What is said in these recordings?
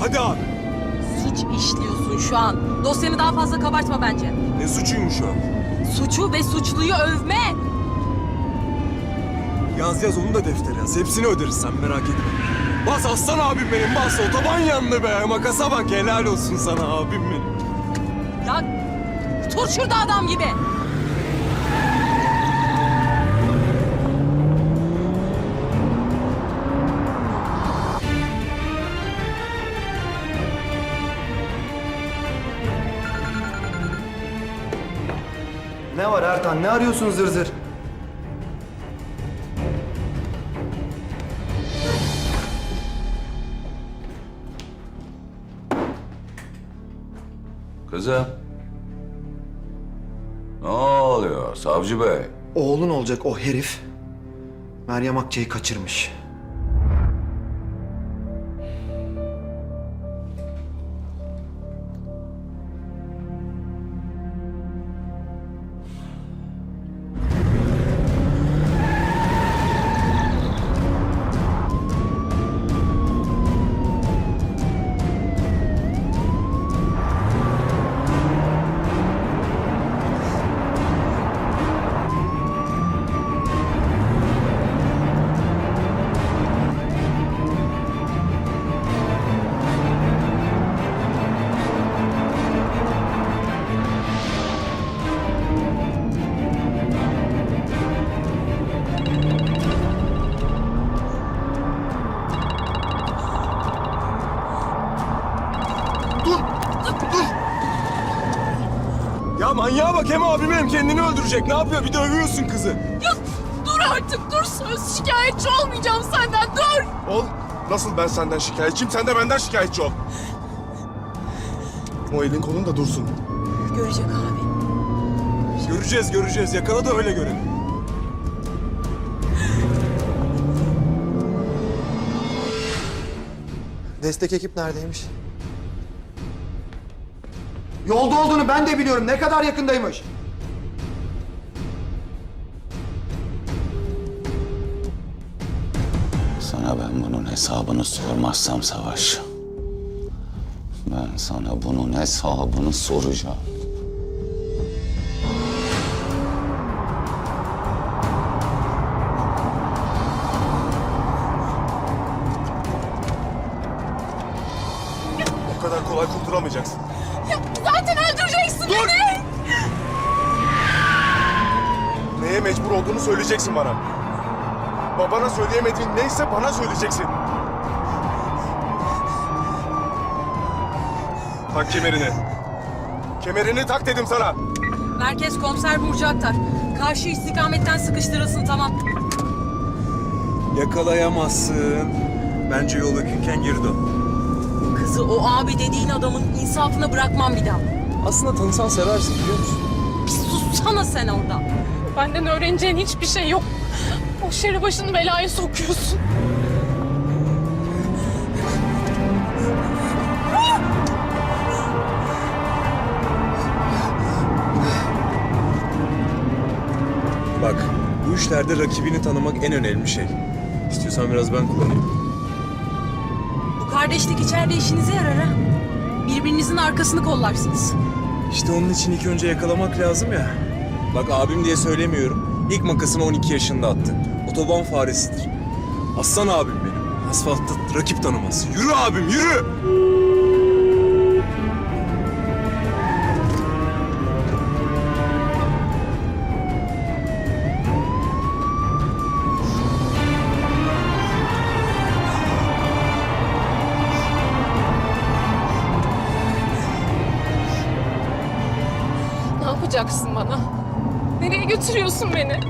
Hadi abi. Suç işliyorsun şu an. Dosyanı daha fazla kabartma bence. Ne suçuymuş o? Suçu ve suçluyu övme. Yaz yaz onu da deftere yaz. Hepsini öderiz sen merak etme. Bas aslan abim benim bas. Otoban yandı be. Makasa bak helal olsun sana abim benim. Ya tur şurada adam gibi. Ertan? Ne arıyorsun zır zır? Kızım. Ne oluyor savcı bey? Oğlun olacak o herif. Meryem Akçay'ı kaçırmış. Manyağa bak hem abim hem kendini öldürecek. Ne yapıyor? Bir de övüyorsun kızı. Ya dur artık dur söz şikayetçi olmayacağım senden dur. Ol. Nasıl ben senden şikayetçiyim, sen de benden şikayetçi ol. O elin kolun da dursun. Görecek abi. Göreceğiz göreceğiz. Yakala da öyle görelim. Destek ekip neredeymiş? Yolda olduğunu ben de biliyorum. Ne kadar yakındaymış? Sana ben bunun hesabını sormazsam Savaş. Ben sana bunun hesabını soracağım. O kadar kolay kurtulamayacaksın. Zaten öldüreceksin beni. Neye mecbur olduğunu söyleyeceksin bana. Babana söyleyemediğin neyse bana söyleyeceksin. Tak kemerini. Kemerini tak dedim sana. Merkez komiser Burcu Aktar. Karşı istikametten sıkıştırılsın tamam. Yakalayamazsın. Bence yol yakınken geri dön. Kızı o abi dediğin adamın insafına bırakmam bir daha. Aslında tanısan seversin biliyor musun? Bir sussana sen orada. Benden öğreneceğin hiçbir şey yok. O şeri başını belaya sokuyorsun. Bak bu işlerde rakibini tanımak en önemli şey. İstiyorsan biraz ben kullanayım. Kardeşlik içeride işinize yarar ha. Birbirinizin arkasını kollarsınız. İşte onun için ilk önce yakalamak lazım ya. Bak abim diye söylemiyorum. İlk makasını 12 yaşında attı. Otoban faresidir. Aslan abim benim. Asfaltta rakip tanımaz. Yürü abim yürü! Götürüyorsun beni?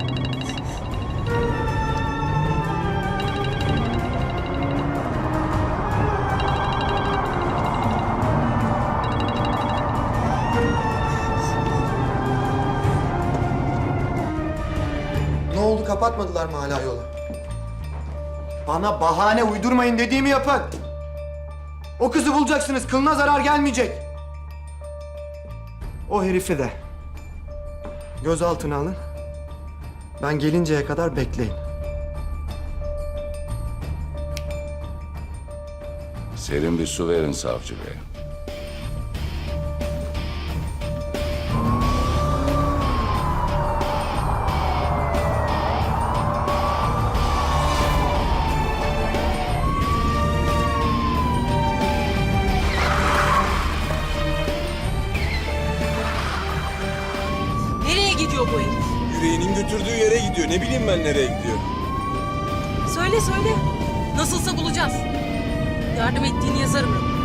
Ne oldu? Kapatmadılar mı hala yolu? Bana bahane uydurmayın dediğimi yapın. O kızı bulacaksınız. Kılına zarar gelmeyecek. O herifi de gözaltına alın. Ben gelinceye kadar bekleyin. Serin bir su verin savcı bey. Gidiyor. Ne bileyim ben nereye gidiyor. Söyle söyle. Nasılsa bulacağız. Yardım ettiğini yazarım.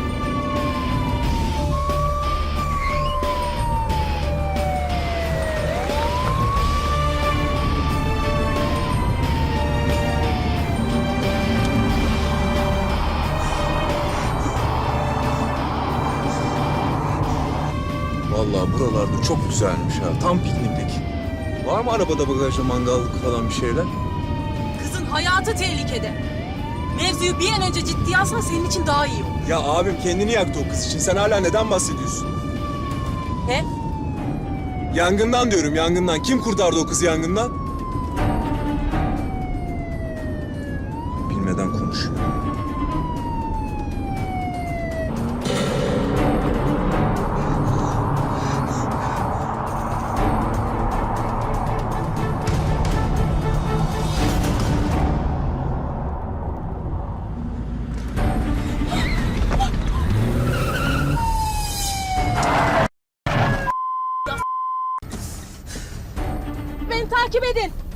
Vallahi buralarda çok güzelmiş ha. Tam pikniklik. Var mı arabada bagajda mangallık falan bir şeyler? Kızın hayatı tehlikede. Mevzuyu bir an önce ciddiye alsan senin için daha iyi olur. Ya abim kendini yaktı o kız için. Sen hala neden bahsediyorsun? He? Yangından diyorum yangından. Kim kurtardı o kızı yangından? Bilmeden konuşuyor. Takip edin.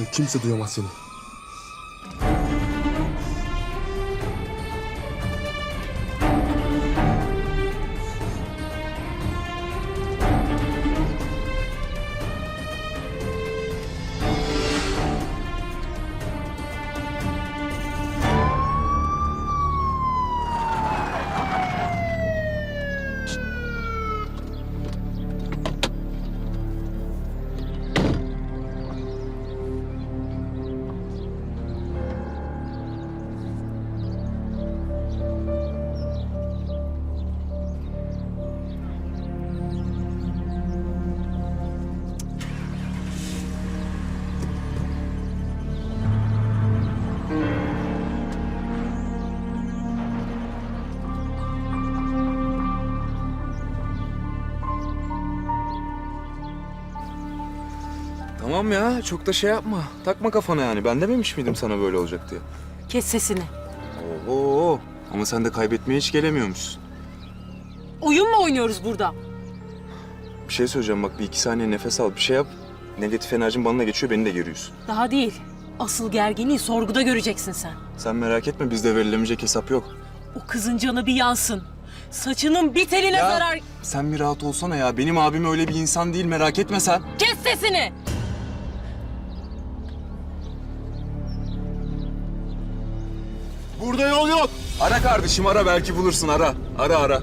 Burada kimse duyamaz seni. Tamam ya çok da şey yapma. Takma kafana yani. Ben dememiş miydim sana böyle olacak diye? Kes sesini. Oo. Ama sen de kaybetmeye hiç gelemiyormuşsun. Oyun mu oynuyoruz burada? Bir şey söyleyeceğim bak bir iki saniye nefes al bir şey yap. Negatif enerjin bana geçiyor beni de geriyorsun. Daha değil. Asıl gerginliği sorguda göreceksin sen. Sen merak etme bizde verilemeyecek hesap yok. O kızın canı bir yansın. Saçının bir teline Ya. zarar... Sen bir rahat olsana ya. Benim abim öyle bir insan değil merak etme sen. Kes sesini! Burada yol yok. Ara kardeşim ara belki bulursun ara. Ara ara.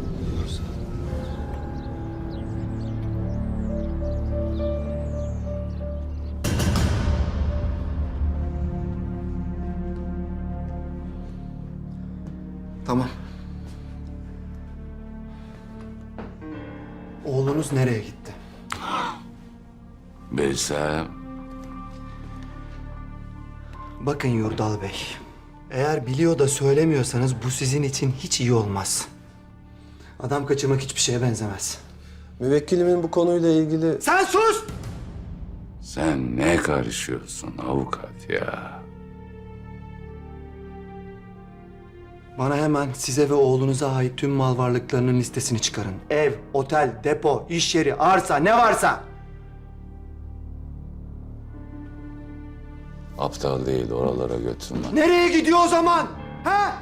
Tamam. Oğlunuz nereye gitti? Bilsem Bakın Yurdal Bey. Eğer biliyor da söylemiyorsanız bu sizin için hiç iyi olmaz. Adam kaçırmak hiçbir şeye benzemez. Müvekkilimin bu konuyla ilgili Sen sus! sen ne karışıyorsun avukat ya? Bana hemen size ve oğlunuza ait tüm mal varlıklarının listesini çıkarın. Ev, otel, depo, iş yeri, arsa ne varsa. Aptal değil oralara götürme. Nereye gidiyor o zaman? Ha?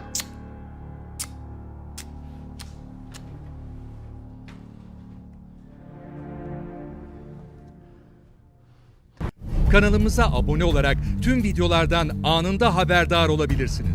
Kanalımıza abone olarak tüm videolardan anında haberdar olabilirsiniz.